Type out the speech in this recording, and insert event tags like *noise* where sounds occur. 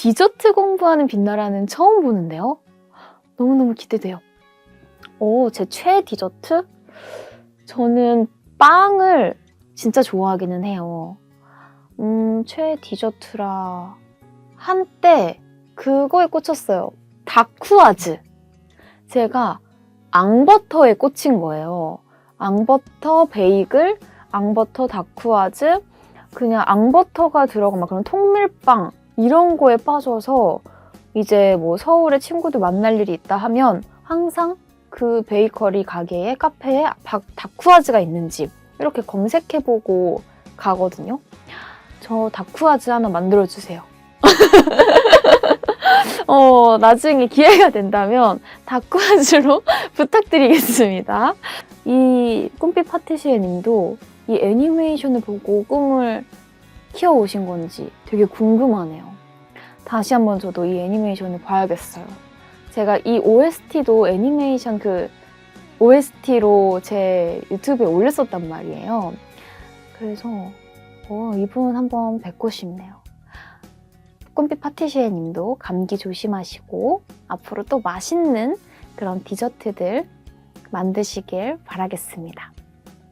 디저트 공부하는 빛나라는 처음 보는데요. 너무너무 기대돼요. 오, 제 최애 디저트? 저는 빵을 진짜 좋아하기는 해요. 음, 최애 디저트라. 한때 그거에 꽂혔어요. 다쿠아즈. 제가 앙버터에 꽂힌 거예요. 앙버터 베이글, 앙버터 다쿠아즈, 그냥 앙버터가 들어간 막 그런 통밀빵 이런 거에 빠져서 이제 뭐 서울에 친구들 만날 일이 있다 하면 항상 그 베이커리 가게에 카페에 박- 다쿠아즈가 있는 집 이렇게 검색해보고 가거든요. 저 다쿠아즈 하나 만들어주세요. *laughs* 어, 나중에 기회가 된다면 다쿠아즈로 *laughs* 부탁드리겠습니다. 이 꿈빛 파티시에 님도 이 애니메이션을 보고 꿈을 키워오신 건지 되게 궁금하네요. 다시 한번 저도 이 애니메이션을 봐야겠어요. 제가 이 OST도 애니메이션 그 OST로 제 유튜브에 올렸었단 말이에요. 그래서 어, 이분 한번 뵙고 싶네요. 꿈빛 파티시에 님도 감기 조심하시고 앞으로 또 맛있는 그런 디저트들 만드시길 바라겠습니다.